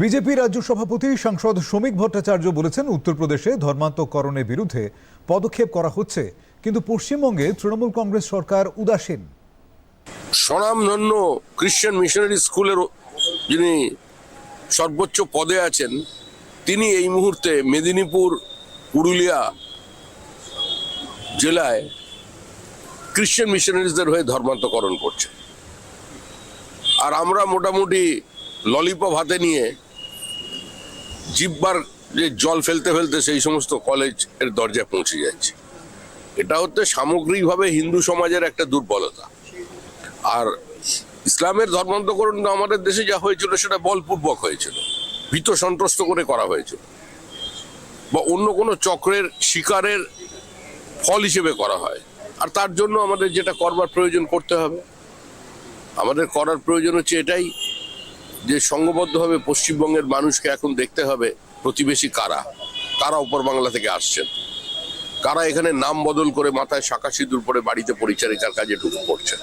BJP রাজ্য সভাপতি সাংসদ শ্রমিক ভট্টাচার্য বলেছেন, উত্তরপ্রদেশে ধর্মান্তকরণের বিরুদ্ধে পদক্ষেপ করা হচ্ছে, কিন্তু পশ্চিমবঙ্গে তৃণমূল কংগ্রেস সরকার উদাসীন। স্বনামধন্য খ্রিশ্চান মিশনারি স্কুলের যিনি সর্বোচ্চ পদে আছেন, তিনি এই মুহূর্তে মেদিনীপুর, পুরুলিয়া জেলায় খ্রিশ্চান মিশনারিজদের হয়ে ধর্মান্তকরণ করছে আর আমরা মোটামুটি ললিপপ হাতে নিয়ে জিব্বার যে জল ফেলতে ফেলতে সেই সমস্ত কলেজের দরজায় পৌঁছে যাচ্ছে। এটা হচ্ছে সামগ্রিকভাবে হিন্দু সমাজের একটা দুর্বলতা। আর ইসলামের ধর্মান্তকরণ আমাদের দেশে যা হয়েছিল সেটা বলপূর্বক হয়েছিল। ভীত সন্ত্রস্ত করে করা হয়েছিল। বা অন্য কোনো চক্রের শিকারের ফল হিসেবে করা হয়। আর তার জন্য আমাদের যেটা করবার প্রয়োজন করতে হবে। আমাদের করার প্রয়োজন হচ্ছে এটাই যে সঙ্গবদ্ধভাবে পশ্চিমবঙ্গের মানুষকে এখন দেখতে হবে প্রতিবেশী কারা? কারা উপর বাংলা থেকে আসছেন? কারা এখানে নাম বদল করে মাথায় শাঁকা সিঁদুর পরে বাড়িতে পরিচারিকার কাজে ঢুকে পড়ছেন?